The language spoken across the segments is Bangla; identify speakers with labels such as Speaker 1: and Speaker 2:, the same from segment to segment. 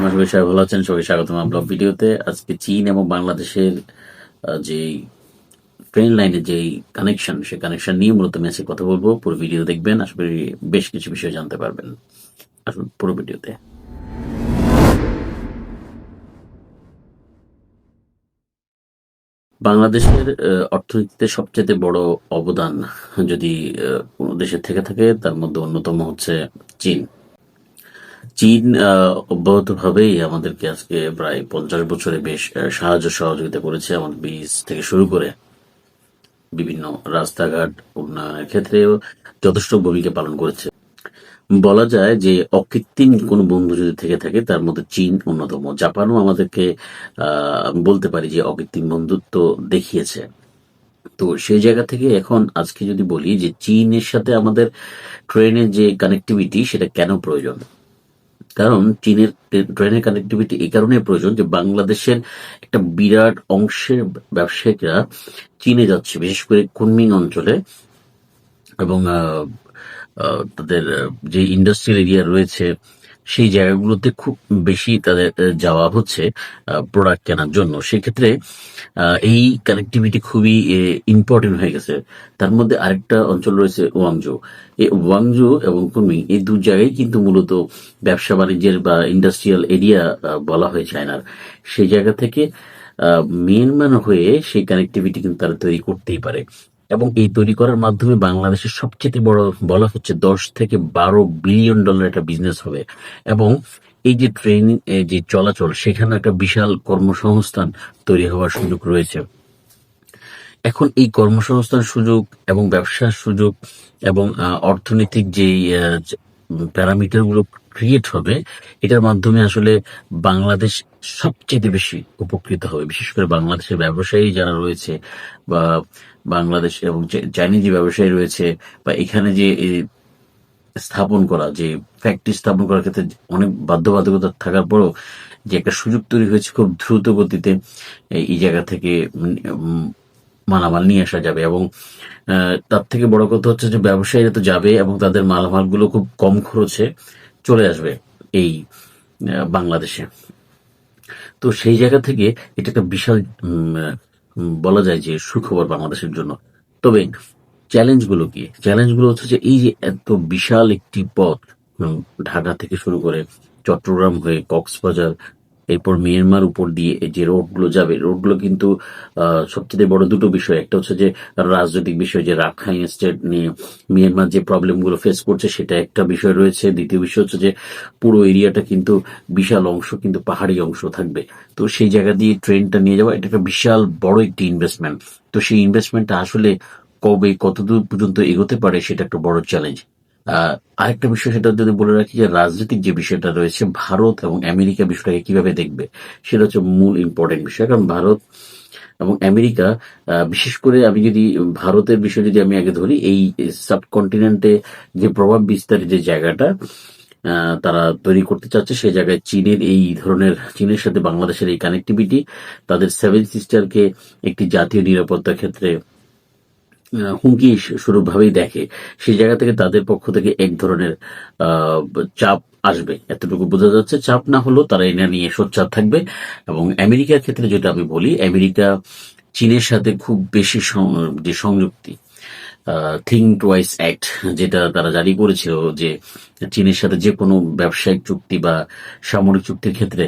Speaker 1: আমার সবাই সবাই ভালো আছেন? সবাই স্বাগতম ব্লগ ভিডিওতে। আজকে চীন এবং বাংলাদেশের যে ট্রেন লাইনের যে কানেকশন সেই কানেকশন নিয়ে মূলত আজকে কথা বলব। পুরো ভিডিও দেখবেন, আশা করি বেশ কিছু বিষয় জানতে পারবেন। আসুন পুরো ভিডিওতে। বাংলাদেশের অর্থনীতিতে সবচেয়ে বড় অবদান যদি কোনো দেশের থেকে থাকে, তার মধ্যে অন্যতম হচ্ছে চীন। চীন অব্যাহতভাবেই আমাদেরকে আজকে প্রায় পঞ্চাশ বছরে বেশ সাহায্য সহযোগিতা করেছে। আমাদের বীজ থেকে শুরু করে বিভিন্ন রাস্তাঘাট উন্নয়নের ক্ষেত্রেও যথেষ্ট ভূমিকা পালন করেছে। বলা যায় যে অকৃত্রিম কোনো বন্ধু যদি থেকে থাকে, তার মধ্যে চীন অন্যতম। জাপানও আমাদেরকে বলতে পারি যে অকৃত্রিম বন্ধুত্ব দেখিয়েছে। তো সেই জায়গা থেকে এখন আজকে যদি বলি যে চীনের সাথে আমাদের ট্রেনের যে কানেক্টিভিটি সেটা কেন প্রয়োজন? কারণ চীনের ট্রেনের কানেক্টিভিটি এই কারণে প্রয়োজন যে বাংলাদেশের একটা বিরাট অংশের ব্যবসায়িকরা চীনে যাচ্ছে, বিশেষ করে কুনমিং অঞ্চলে এবং তাদের যে ইন্ডাস্ট্রিয়াল এরিয়া রয়েছে সেই জায়গাগুলোতে খুব বেশি তাদের যাওয়া হচ্ছে প্রোডাক্ট কেনার জন্য। সেক্ষেত্রে এই কানেক্টিভিটি খুবই ইম্পর্টেন্ট হয়ে গেছে। তার মধ্যে আরেকটা অঞ্চল রয়েছে ওয়াংজু এই ওয়াংজু এবং কুনমিং এই দু জায়গায় কিন্তু মূলত ব্যবসা বাণিজ্যের বা ইন্ডাস্ট্রিয়াল এরিয়া বলা হয় চায়নার। সেই জায়গা থেকে মিয়ানমার হয়ে সেই কানেক্টিভিটি কিন্তু তারা তৈরি করতেই পারে। এবং এই তৈরি করার মাধ্যমে বাংলাদেশের সবচেয়ে বড় বলা হচ্ছে দশ থেকে বারো বিলিয়ন ডলার একটা বিজনেস হবে। এবং এই যে ট্রেন যে চলাচল, সেখানে একটা বিশাল কর্মসংস্থান তৈরি হওয়ার সুযোগ রয়েছে। এখন এই কর্মসংস্থান সুযোগ এবং ব্যবসার সুযোগ এবং অর্থনৈতিক যে প্যারামিটারগুলো ক্রিয়েট হবে, এটার মাধ্যমে আসলে বাংলাদেশ সবচেয়ে বেশি উপকৃত হবে। বিশেষ করে বাংলাদেশের ব্যবসায়ী যারা রয়েছে বা বাংলাদেশ এবং চাইনিজ যে ব্যবসায়ী রয়েছে বা এখানে যে স্থাপন করা, যে ফ্যাক্টরি স্থাপন করার ক্ষেত্রে অনেক বাধ্যবাধকতা থাকার পরেও যে একটা সুযোগ তৈরি হয়েছে খুব দ্রুত গতিতে এই জায়গা থেকে মালামাল নিয়ে আসা যাবে এবং তার থেকে বড় কথা হচ্ছে যে ব্যবসায়ীরা তো যাবে এবং তাদের মালামালগুলো খুব কম খরচে চলে আসবে এই বাংলাদেশে। তো সেই জায়গা থেকে এটা একটা বিশাল বলা যায় যে সুখবর বাংলাদেশের জন্য। তবে চ্যালেঞ্জগুলো কি? চ্যালেঞ্জগুলো হচ্ছে যে এই যে এত বিশাল একটি পথ ঢাকা থেকে শুরু করে চট্টগ্রাম হয়ে কক্সবাজার এরপর মিয়ানমার উপর দিয়ে যে রোডগুলো যাবে, রোডগুলো কিন্তু সবচেয়ে বড় দুটো বিষয়। একটা হচ্ছে যে, রাজনৈতিক বিষয়, যে রাখাইন স্টেট নিয়ে মিয়ানমার যে প্রবলেমগুলো ফেস করছে সেটা একটা বিষয় রয়েছে। দ্বিতীয় বিষয় হচ্ছে যে, পুরো এরিয়াটা কিন্তু বিশাল অংশ, কিন্তু পাহাড়ি অংশ থাকবে। তো সেই জায়গা দিয়ে ট্রেনটা নিয়ে যাওয়া, এটা একটা বিশাল বড় একটি ইনভেস্টমেন্ট তো সেই ইনভেস্টমেন্টটা আসলে কবে, কতদূর পর্যন্ত এগোতে পারে, সেটা একটা বড় চ্যালেঞ্জ আরেকটা বিষয় সেটা যদি বলে রাখি যে রাজনৈতিক যে বিষয়টা রয়েছে, ভারত এবং আমেরিকা বিষয়টাকে কীভাবে দেখবে, সেটা হচ্ছে মূল ইম্পর্টেন্ট বিষয়। কারণ ভারত এবং আমেরিকা বিশেষ করে আমি যদি ভারতের বিষয় যদি আমি আগে ধরি, এই সাবকন্টিনেন্টে যে প্রভাব বিস্তারের যে জায়গাটা তারা তৈরি করতে চাচ্ছে, সেই জায়গায় চীনের এই ধরনের, চীনের সাথে বাংলাদেশের এই কানেক্টিভিটি তাদের সেভেন সিস্টারকে একটি জাতীয় নিরাপত্তার ক্ষেত্রে হুমকি স্বরূপভাবেই দেখে। সেই জায়গা থেকে তাদের পক্ষ থেকে এক ধরনের চাপ আসবে। এতটুকু বোঝা যাচ্ছে, চাপ না হলেও তারা এটা নিয়ে সোচ্চার থাকবে। এবং আমেরিকার ক্ষেত্রে যেটা আমি বলি, আমেরিকা চীনের সাথে খুব বেশি যে সংযুক্তি থিঙ্ক টুয়াইস অ্যাক্ট যেটা তারা জারি করেছিল যে চীনের সাথে যে কোনো ব্যবসায়িক চুক্তি বা সামরিক চুক্তির ক্ষেত্রে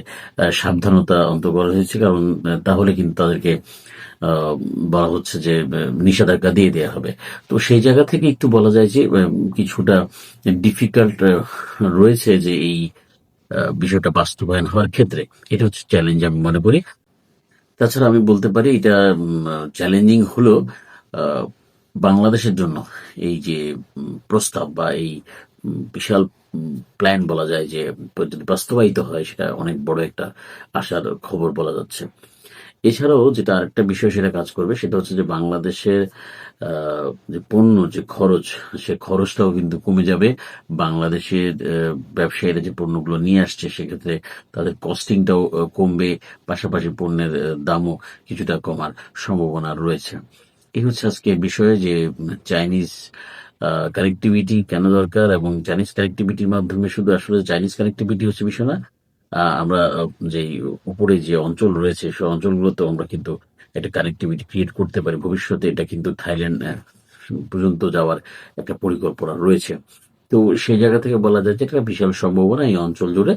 Speaker 1: সাবধানতা অন্ত করা হয়েছে। কারণ তাহলে কিন্তু তাদেরকে বলা হচ্ছে যে নিষেধাজ্ঞা দিয়ে দেওয়া হবে। তো সেই জায়গা থেকে একটু বলা যায় যে কিছুটা ডিফিকাল্ট রয়েছে যে এই বিষয়টা বাস্তবায়ন হওয়ার ক্ষেত্রে। এটা হচ্ছে চ্যালেঞ্জ আমি মনে করি। তাছাড়া আমি বলতে পারি, এটা চ্যালেঞ্জিং হলো বাংলাদেশের জন্য এই যে প্রস্তাব বা এই বিশাল প্ল্যান বলা যায় যে, যদি বাস্তবায়িত হয়, সেটা অনেক বড় একটা আশার খবর বলা যাচ্ছে। এছাড়াও যেটা আরেকটা বিষয় সেটা কাজ করবে, সেটা হচ্ছে যে বাংলাদেশের যে পণ্য, যে খরচ, সে খরচটাও কিন্তু কমে যাবে। বাংলাদেশের ব্যবসায়ীরা যে পণ্যগুলো নিয়ে আসছে, সেক্ষেত্রে তাদের কস্টিংটাও কমবে, পাশাপাশি পণ্যের দামও কিছুটা কমার সম্ভাবনা রয়েছে। এই হচ্ছে আজকে বিষয়ে যে চাইনিজ কানেক্টিভিটি কেন দরকার এবং চাইনিজ কানেক্টিভিটির মাধ্যমে শুধু আসলে চাইনিজ কানেক্টিভিটি হচ্ছে বিষয় না আমরা যে উপরে যে অঞ্চল রয়েছে সে অঞ্চলগুলোতে আমরা কিন্তু একটা কানেক্টিভিটি ক্রিয়েট করতে পারি। ভবিষ্যতে এটা কিন্তু থাইল্যান্ড পর্যন্ত যাওয়ার একটা পরিকল্পনা রয়েছে। তো সেই জায়গা থেকে বলা যায় যে একটা বিশাল সম্ভাবনা এই অঞ্চল জুড়ে।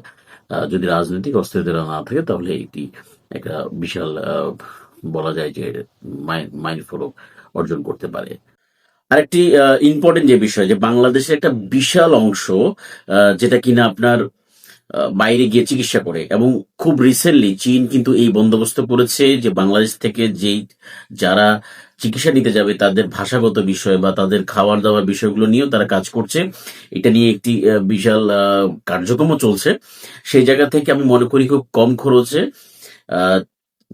Speaker 1: যদি রাজনৈতিক অস্থিরতা না থাকে, তাহলে এটি একটা বিশাল বলা যায় যে মাইল ফলক অর্জন করতে পারে। আরেকটি ইম্পর্টেন্ট যে বিষয় যে বাংলাদেশের একটা বিশাল অংশ যেটা কিনা আপনার বাইরে গিয়ে চিকিৎসা করে। এবং খুব রিসেন্টলি চীন কিন্তু এই বন্দোবস্ত করেছে যে বাংলাদেশ থেকে যেই যারা চিকিৎসা নিতে যাবে, তাদের ভাষাগত বিষয় বা তাদের খাওয়ার দাওয়ার বিষয়গুলো নিয়েও তারা কাজ করছে। এটা নিয়ে একটি বিশাল কার্যক্রমও চলছে। সেই জায়গা থেকে আমি মনে করি খুব কম খরচে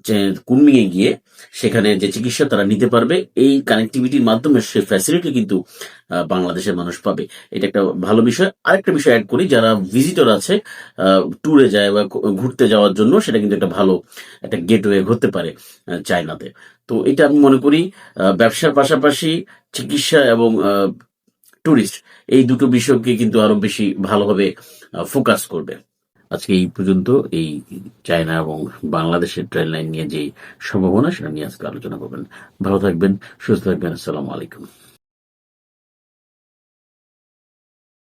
Speaker 1: যে কুর্মিয়ে গিয়ে সেখানে যে চিকিৎসা তারা নিতে পারবে, এই কানেক্টিভিটির মাধ্যমে সে ফ্যাসিলিটি কিন্তু বাংলাদেশের মানুষ পাবে। এটা একটা ভালো বিষয়। আরেকটা বিষয় অ্যাড করি, যারা ভিজিটর আছে ট্যুরে যায় বা ঘুরতে যাওয়ার জন্য, সেটা কিন্তু একটা ভালো একটা গেটওয়ে হতে পারে চায়নাতে। তো এটা আমি মনে করি ব্যবসার পাশাপাশি চিকিৎসা এবং ট্যুরিস্ট এই দুটো বিষয়কে কিন্তু আরও বেশি ভালোভাবে ফোকাস করবে। আজকে এই পর্যন্ত এই চায়না এবং বাংলাদেশের ট্রেন লাইন নিয়ে যে সম্ভাবনা, সেটা নিয়ে আজকে আলোচনা করবেন। ভালো থাকবেন, সুস্থ থাকবেন, আসসালামু আলাইকুম।